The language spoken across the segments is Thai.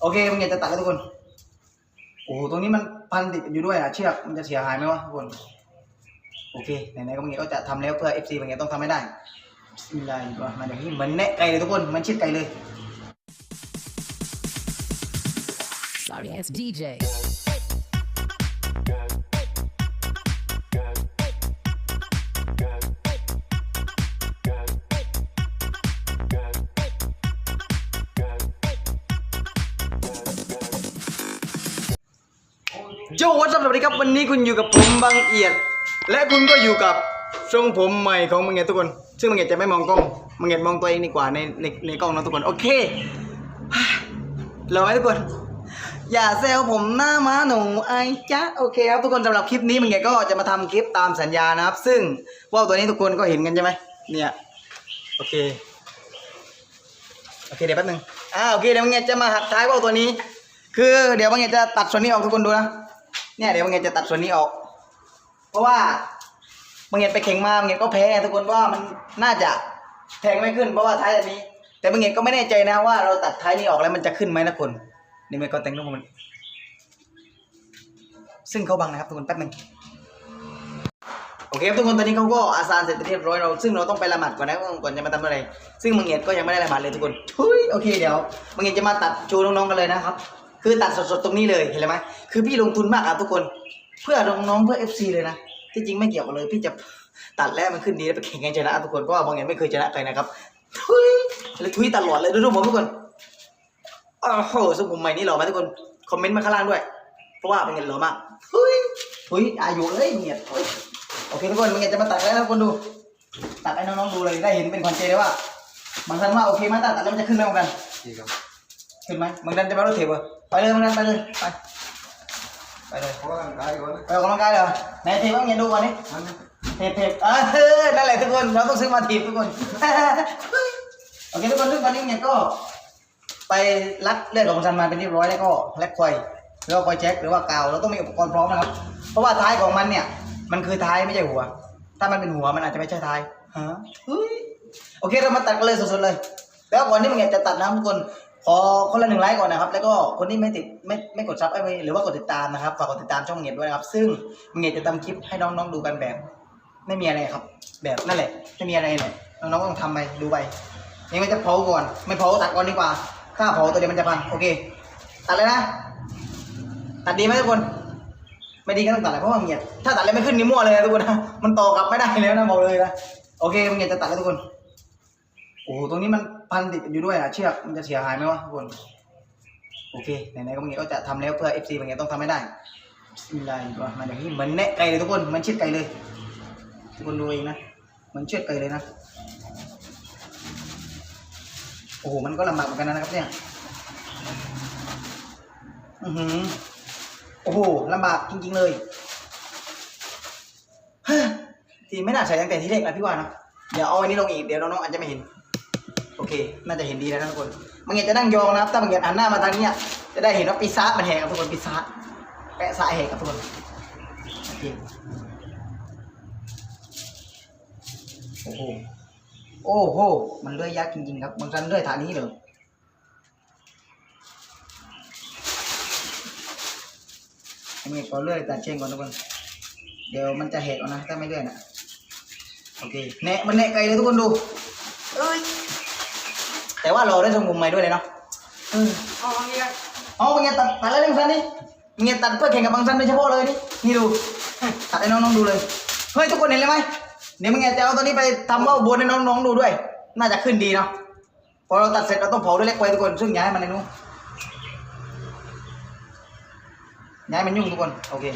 โอเคมึงอยากจะตัดแล้วทุกคน โอ้โหตรงนี้มันพันติดอยู่ด้วยอะเชือกมันจะเสียหายไหมวะทุกคนโอเคไหนๆก็มึงก็จะทำแล้วเพื่อ FC มึงต้องทำให้ได้บิสมิลลาฮิรเรามานิรเรางนี้เหมือนแนะไก่เลยทุกคนเหมันชิดไก่เลย Sorry it's DJ. โจวัสดีครับวันนี้คุณอยู่กับผมบางเอียด และคุณก็อยู่กับทรงผมใหม่ของมึงเงียทุกคน ซึ่งมึงเงียจะไม่มองกล้องมึงเงียมองตัวเองดีกว่าในในในกล้องนะทุกคนโอเครอไหมทุกคน อย่าแซวผมหน้าม้าหนูไอ้จ๊ะโอเคครับทุกคนสำหรับคลิปนี้มึงเงียก็จะมาทำคลิปตามสัญญานะครับ ซึ่งว่าวตัวนี้ทุกคนก็เห็นกันใช่ไหมเนี่ยโอเคโอเคเดี๋ยวแป๊บนึงอ่าโอเคเดี๋ยวมึงเงียจะมาหักท้ายว่าวตัวนี้คือเดี๋ยวมึงเงียจะตัดส่วนนี้ออกทุกคนดูนะ เนี่ยเดี๋ยวมึงเงียจะตัดส่วนนี้ออก เพราะว่ามึงเงียไปแข่งมามึงเงียก็แพ้ทุกคนว่ามันน่าจะแทงไม่ขึ้นเพราะว่าท้ายอันนี้ แต่มึงเงียก็ไม่แน่ใจนะว่าเราตัดท้ายนี้ออกแล้วมันจะขึ้นไหมนะคนนี่มันก็แต่งรูปมัน ซึ่งเขาบังนะครับทุกคนแป๊บนึงโอเคครับทุกคนตอนนี้เขาก็อาซานเสร็จเรียบร้อยเราซึ่งเราต้องไปละหมาดก่อนนะก่อนจะมาทำอะไร ซึ่งมึงเงียก็ยังไม่ได้ละหมาดเลยทุกคนทุยโอเคเดี๋ยวมึงเงียจะมาตัดโชว์น้องๆกันเลยนะครับ คือตัดสดๆตรงนี้เลยเห็นไหมคือพี่ลงทุนมากอะทุกคน เพื่อน้องๆเพื่อ FC เลยนะที่จริงไม่เกี่ยวกันเลย พี่จะตัดแล้วมันขึ้นดีแล้วไปแข่งกันชนะทุกคนเพราะว่าบางอย่างไม่เคยชนะใครนะครับทุยเลยทุยตลอดเลยดูรูปผมทุกคนโอ้โหสมุมใหม่นี่หล่อไหมทุกคนคอมเมนต์มาข้างล่างด้วย เพราะว่าเป็นเงินหล่อมากทุยทุยอายุเอ้ยเงียบทุยโอเคทุกคนมันจะมาตัดแล้วนะทุกคนดู ตัดให้น้องๆดูเลยได้เห็นเป็นคอนเจเลยว่าบางท่านว่าโอเคไหมตัดตัดแล้วมันจะขึ้นไหมเหมือนกันดีครับขึ้นไหมบางท่านจะมารถเทปเหรอ ไปเลยบางท่านไปเลยไปไปเลยเพราะว่าร่างกายก่อนนะไปออกกำลังกายเหรอไหนเทปว่าเงี้ยดูก่อนนี่นั่นนะเทปเทปเออนั่นแหละทุกคนเราต้องซื้อมาทีบทุกคน โอเคทุกคนซึ่งตอนนี้เนี่ยก็ ไปรัดเลือดของซันมาเป็นที่ร้อยแล้วก็แลกคอยแล้วก็คอยแจ็คหรือว่ากาวเราต้องมีอุปกรณ์พร้อมนะครับ เพราะว่าท้ายของมันเนี่ย มันคือท้ายไม่ใช่หัว ถ้ามันเป็นหัวมันอาจจะไม่ใช่ท้ายฮะเฮ้ยโอเคเรามาตัดกันเลยสดๆเลย แล้วก่อนที่มึงจะตัดนะทุกคน ขอคนละหนึ่งไลค์ก่อนนะครับ แล้วก็คนที่ไม่ติดไม่ไม่กดซับไอ้ไม่หรือว่ากดติดตามนะครับฝากกดติดตามช่องเงียบด้วยนะครับ ซึ่งเงียบจะทำคลิปให้น้องๆดูกันแบบ ไม่มีอะไรครับ แบบนั่นแหละไม่มีอะไรเลยน้องๆก็ต้องทำไปดูไปยังไม่จะเผาก่อน ไม่เผาตัดก่อนดีกว่าถ้าเผาตัวเดียวมันจะพังโอเค ตัดเลยนะ ตัดดีไหมทุกคนไม่ดีก็ต้องตัดเลยเพราะว่าเงียบถ้าตัดแล้วไม่ขึ้นนี่มั่วเลยนะทุกคนนะมันต่อกลับไม่ได้แล้วนะบอกเลยนะโอเคเงียบจะตัดแล้วทุกคนโอ้โหตรงนี้มัน พันติดอยู่ด้วยอะเชือกมันจะเสียหายไหมวะทุกคนโอเคไหนๆก็มึงก็จะทำแล้วเพื่อ FC มึงต้องทำให้ได้บิสมิลลาฮิรเราะมานิรเราะฮีมเหมือนแนะไก่เลยทุกคนมันเชิดไก่เลย ทุกคนดูเองนะมันเชือดไก่เลยนะโอ้โหมันก็ลำบากเหมือนกันนะครับเนี่ยอือหือโอ้โหลำบากจริง ๆเลยเฮ้ยทีไม่น่าใส่ตั้งแต่ที่แรกนะพี่ว่านะเดี๋ยวเอาอันนี้ลงอีกเดี๋ยวน้องๆอาจจะไม่เห็น เค น่าจะเห็นดีแล้วนะทุกคนมันเงียจะนั่งยองนะครับถ้ามันเงียหันหน้ามาทางนี้จะได้เห็นว่าปีซ่ามันแหกครับทุกคนปีซ่าแปะสายแหกครับทุกคนโอเคโอ้โหโอ้โห มันเลื่อยยากจริงๆครับบางครั้งเลื่อยฐานนี้เลยอันนี้ก็เลื่อยตัดเชงก่อนทุกคน เดี๋ยวมันจะแหกเอานะถ้าไม่เลื่อยนะโอเคแนะมันแนะไกลเลยทุกคนดูเอ้ย แต่ว่าเราได้ทรงมุมใหม่ด้วยเลยเนาะเออเอาอย่างเงี้ยเอาบางอย่างตัดตัดแล้วบางสันนี่บางอย่างตัดเพื่อแข่งกับบางสันโดยเฉพาะเลยนี่นี่ดูตัดให้น้องๆดูเลยเฮ้ยทุกคนเห็นเลยไหมเดี๋ยวบางอย่างจะเอาตัวนี้ไปทำว่าบนให้น้องๆดูด้วย น่าจะขึ้นดีเนาะพอเราตัดเสร็จเราต้องเผาด้วยเล็กไว้ทุกคนซึ่งย้ายมันในนู้นย้ายมันยุ่งทุกคนโอเค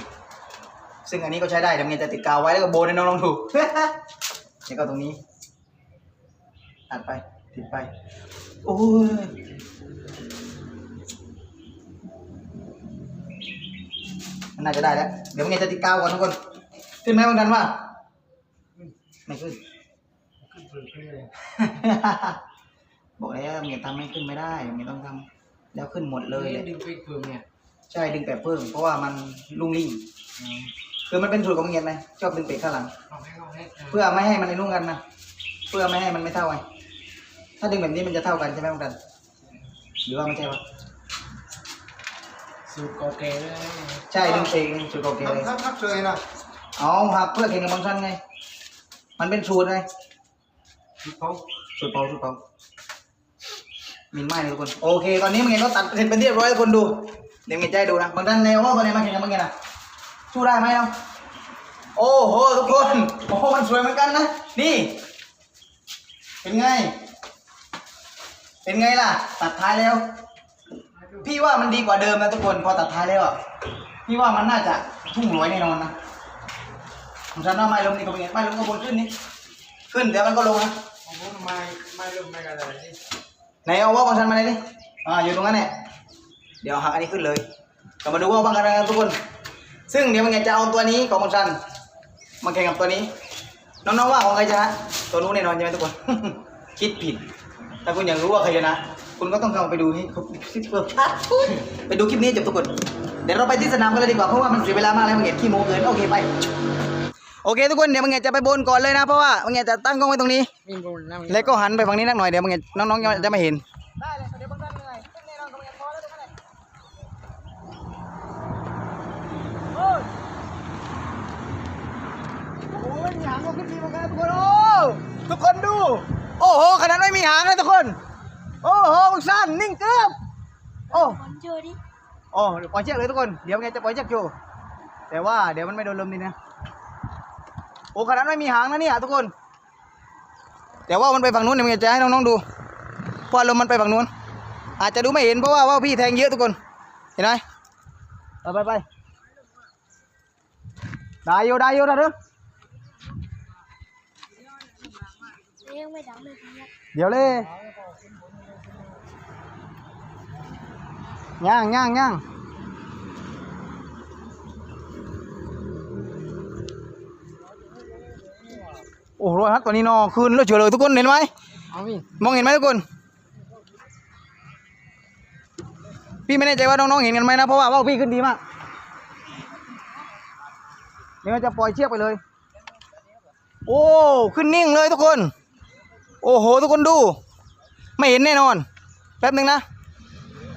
ซึ่งอันนี้ก็ใช้ได้เดี๋ยวบางอย่างจะติดกาวไว้แล้วก็โบนให้น้องๆดูแล้วก็ตรงนี้ตัดไปติดไป โอ้ยมันน่าจะได้แล้ว เดี๋ยวมึงจะติดกาวก่อนทุกคน ขึ้นไหมบางกันว่า ไม่ขึ้นขึ้นเปลือยเลยบอกแล้วมึงทำไม่ขึ้นไม่ได้มึงต้องทำแล้วขึ้นหมดเลยแหละดึงไปเปลือยเนี่ย ใช่ดึงแปะเพิ่ม เพราะว่ามันลุ่งลิ่งคือมันเป็นสูตรของมึงเห็นไหมชอบดึงเปะข้างหลังเอาให้เอาให้เพื่อไม่ให้มันในรุ่งกันนะ เพื่อไม่ให้มันไม่เท่ากัน ถ้าดึงแบบนี้มันจะเท่ากันใช่ไหมบางกัน หรือว่าไม่ใช่วะสูตรโกเกเลยใช่ดึงเองสูตรโอเคเลย ทักทักเลยนะเอาหักเพื่อแข่งกับบางชั้นไง มันเป็นสูตรไงที่เขาสูตรเปาสูตรเปามินไม่เลยทุกคน โอเค ตอนนี้มึงเห็นก็ตัดเสร็จเป็นที่เรียบร้อยทุกคนดู เดี๋ยวมึงจะให้ดูนะ บางท่านในว่าตอนนี้มาแข่งกับมึงไงนะสู้ได้ไหมเอาโอ้โหทุกคน โอ้โหมันสวยเหมือนกันนะ นี่ เป็นไง เป็นไงล่ะ ตัดท้ายแล้ว พี่ว่ามันดีกว่าเดิมนะทุกคนพอตัดท้ายแล้วอะพี่ว่ามันน่าจะทุ่งรวยแน่นอนนะผมฉันว่าไม่ลงนี่ก็เป็นไงไม่ลงก็บนขึ้นนี่ขึ้นเดี๋ยวมันก็ลงนะผมพูดไม่ไม่เริ่มไม่กันเลยนี่ไหนเอาว่าบางชันมาเลยดิอ่าอยู่ตรงนั้นแหละเดี๋ยวหักอันนี้ขึ้นเลยเรามาดูว่าบางกันนะครับทุกคน ซึ่งเดี๋ยวมันจะเอาตัวนี้ของบางชันมาแข่งกับตัวนี้ น้องๆว่าของใครชนะตัวนู้นแน่นอนใช่ไหมทุกคน คิดผิด ถ้าคุณอยากรู้ว่าใครชนะ คุณก็ต้องเข้าไปดูให้ครบสิบเปอร์ชัดไปดูคลิปนี้ให้จบทุกคน เดี๋ยวเราไปที่สนามกันเลยดีกว่า เพราะว่ามันเสียเวลามากแล้วมังเงียขี้โมเกิน โอเคไป โอเคทุกคน เดี๋ยวมังเงียจะไปบนก่อนเลยนะ เพราะว่ามังเงียจะตั้งกล้องไว้ตรงนี้มีบุญนะแล้วก็หันไปฝั่งนี้นักหน่อย เดี๋ยวมึงเห็นน้องๆจะไม่เห็น ได้เลย เดี๋ยวบางท่านเหนื่อยแน่นอนก็มึงพอแล้วทุกท่านโอ้ยโอ้ยมีหางก็ขึ้นดีเหมือนกันทุกคนโอ้ทุกคนดู โอ้โหขนาดไม่มี หางเลยทุกคน โอ้โหมึงสั้นนิ่งเกือบโอ้คนเจอดิโอ้เดี๋ยวปล่อยเชือกเลยทุกคน เดี๋ยวไงจะปล่อยเชือกโชว์แต่ว่าเดี๋ยวมันไม่โดนลมนี่นะ โอ้ขนาดไม่มีหางนะเนี่ยทุกคน แต่ว่ามันไปฝั่งนู้นเดี๋ยวมึงจะให้น้องๆดูเพราะลมมันไปฝั่งนู้น อาจจะดูไม่เห็นเพราะว่าว่าพี่แทงเยอะทุกคน เห็นไหมไปไปไปได้อยู่ได้อยู่นะเด้อเลี้ยงไม่ดังเลยพี่เนี่ย เดี๋ยวเลยย่างย่างย่างโอ้โหร้อยฮัทตัวนี้นอคืนแล้วเฉยเลยทุกคนเห็นไหมเอามีมองเห็นไหมทุกคนพี่ไม่แน่ใจว่าน้องๆเห็นกันไหมนะเพราะว่าว่าวพี่ขึ้นดีมากเดี๋ยวจะปล่อยเชือกไปเลย โอ้ ขึ้นนิ่งเลยทุกคน โอ้โห ทุกคนดู ไม่เห็นแน่นอน แป๊บหนึ่งนะ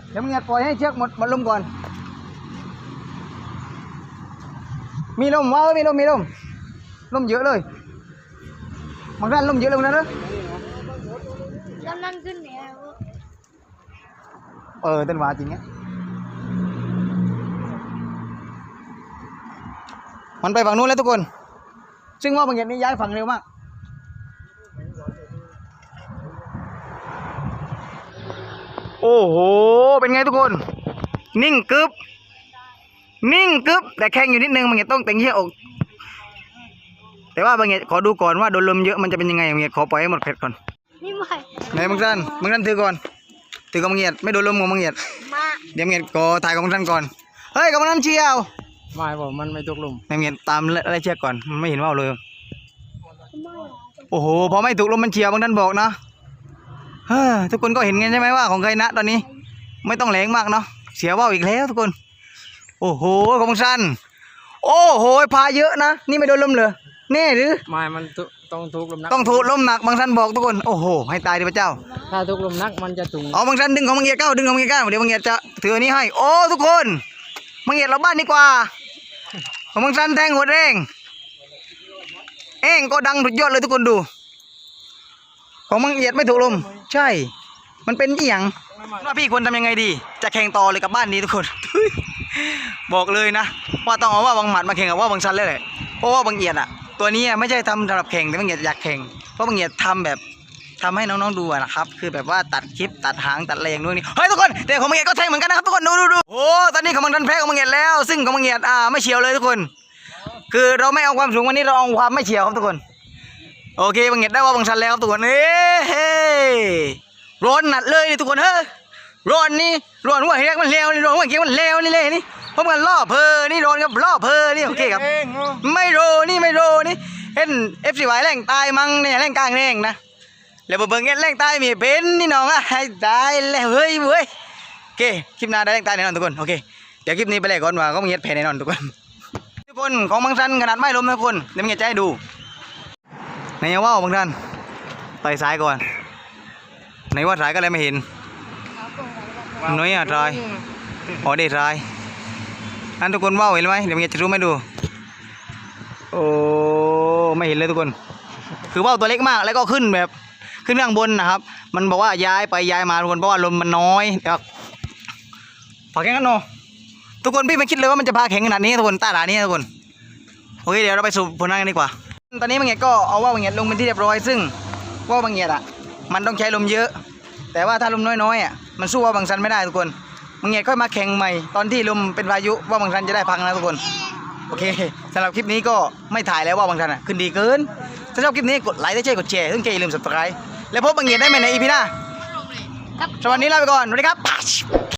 เดี๋ยวมึงจะปล่อยให้เชือกหมดหมดลมก่อน มีลมว้าวมีลมมีลมลมเยอะเลยบางท่านลมเยอะเลยนะเนอะแล้วนั่นขึ้นแนวเออเต้นหวาจริงเนี่ยมันไปฝั่งนู้นแล้วทุกคน ซึ่งว่าบางอย่างนี้ย้ายฝั่งเร็วมาก อ้โห เป็นไงทุกคน นิ่งกึบนิ่งกึบแต่แข็งอยู่นิดนึงบางอย่างต้องแต่งเยี่ยอก แต่ว่าบางอย่างขอดูก่อนว่าโดนลมเยอะมันจะเป็นยังไงบางอย่างขอปล่อยให้หมดเผ็ดก่อนนี่ไม่ไหนบางท่านบางท่านถือก่อนถือกับมังเงียดไม่โดนลมของมังเงียดมาเดี๋ยวมังเงียดก็ถ่ายกับมังท่านก่อนเฮ้ยกับมังท่านเชียวไม่บอกมันไม่ตกหลุมมังเงียดตามไล่เชือกก่อนมันไม่เห็นว่าวเลยไม่โอ้โหพอไม่ถูกลมมันเชียวบางท่านบอกนะเฮ้ย ทุกคนก็เห็นกันใช่ไหมว่าของใครนะตอนนี้ ไม่ต้องแรงมากเนาะเสียว่าวอีกแล้วทุกคน โอ้โหของมังท่านโอ้โหพาเยอะนะนี่ไม่โดนลมเลยแน่หรือไม่มันต้องทุกลมนักต้องถูกลมหนักบางท่านบอกทุกคนโอ้โหให้ตายดิพระเจ้า ถ้าทุกลมนักมันจะตุงเอาบางท่านดึงของบางเงียดเก้าดึงของบางเงียดเก้าเดี๋ยวบางเงียดจะถืออันนี้ให้ โอ้ทุกคนบางเงียดเราบ้านดีกว่าของบางท่านแทงหัวแรงเองก็ดังสุดยอดเลยทุกคนดู ของบางเงียดไม่ถูกลม ใช่ มันเป็นอีหยังว่าพี่ควรทำยังไงดี จะแข่งต่อเลยกับบ้านนี้ทุกคน บอกเลยนะ ว่าต้องเอาว่าบางหมัดมาแข่งกับว่าบางชันเลยแหละเพราะว่าบางเอียดอะตัวนี้ไม่ใช่ทำสำหรับแข่งแต่บางเอียดอยากแข่งเพราะบางเอียดทำแบบทำให้น้องๆดูนะครับ คือแบบว่าตัดคลิปตัดหางตัดอะไรอย่างนู้นนี่เฮ้ยทุกคนแต่ของมังเงียดก็แทงเหมือนกันนะครับทุกคนดูดูดูโอ้ตอนนี้ของมังดันแพ้ของมังเงียดแล้ว ซึ่งของมังเงียดอ่าไม่เฉียวเลยทุกคน คือเราไม่เอาความสูงวันนี้เราเอาความไม่เฉียวครับทุกคน โอเคมังเงียดได้ว่าบางชันแล้วครับทุกคนเอ้เฮ้ร้อนหนัดเลยนี่ทุกคนเฮ้ยร้อนนี่ร้อนหัวเฮียมันเลวนี่ร้อนหัวเกียมันเลวนี่เลยนี่เพราะมันล่อเพอนี่ร้อนครับล่อเพอนี่โอเคครับ ไม่โรนี่ไม่โรนี่เห็นเอฟซีไวแรงตายมั้งเนี่ยแรงกลางแรงนะแล้วเบิ่งเงี้ยแรงตายมีเป็นนี่น้องอะให้ตายแล้วเฮ้ยเว้ยโอเคคลิปหน้าได้แรงตายแน่นอนทุกคนโอเคเดี๋ยวคลิปนี้ไปเลยก่อนว่าก็มีเงี้ยแพ้แน่นอนทุกคนทุกคนของบางท่านขนาดไม่ล้มนะทุกคนเดี๋ยวมีเงี้ยจะให้ดู ไหนว่าบางท่านต่อยซ้ายก่อนไหนว่าซ้ายก็เลยไม่เห็นน้อยอะทรายอ๋อเด็ดทรายนั่นทุกคนว่าวเห็นไหมเดี๋ยวมันจะรู้ไหมดู โอ้ไม่เห็นเลยทุกคน คือว่าวตัวเล็กมากแล้วก็ขึ้นแบบ ขึ้นข้างบนนะครับ มันบอกว่าย้ายไปย้ายมาทุกคนเพราะว่าลมมันน้อยครับพอแข่งกันเนาะทุกคนพี่ไม่คิดเลยว่ามันจะพาแข่งขนาดนี้ทุกคนตาหนานี้ทุกคนโอเคเดี๋ยวเราไปสู่ผลงานกันดีกว่า ตอนนี้บางเงียดก็เอาว่าวบางเงียดลงเป็นที่เรียบร้อยซึ่งว่าวบางเงียดอะมันต้องใช้ลมเยอะ แต่ว่าถ้าลมน้อยๆอะมันสู้ว่าวบางซันไม่ได้ทุกคนบางเงียดค่อยมาแข่งใหม่ตอนที่ลมเป็นพายุว่าวบางซันจะได้พังนะทุกคนโอเคสำหรับคลิปนี้ก็ไม่ถ่ายแล้วว่าวบางซันอะขึ้นดีเกินถ้าชอบคลิปนี้กดไลค์ได้ใช่กดแชร์ซึ่งใจอย่าลืม subscribe แล้วพบบางเงียดได้ใหม่ในอีพีหน้าสวัสดีลาไปก่อนสวัสดีครับ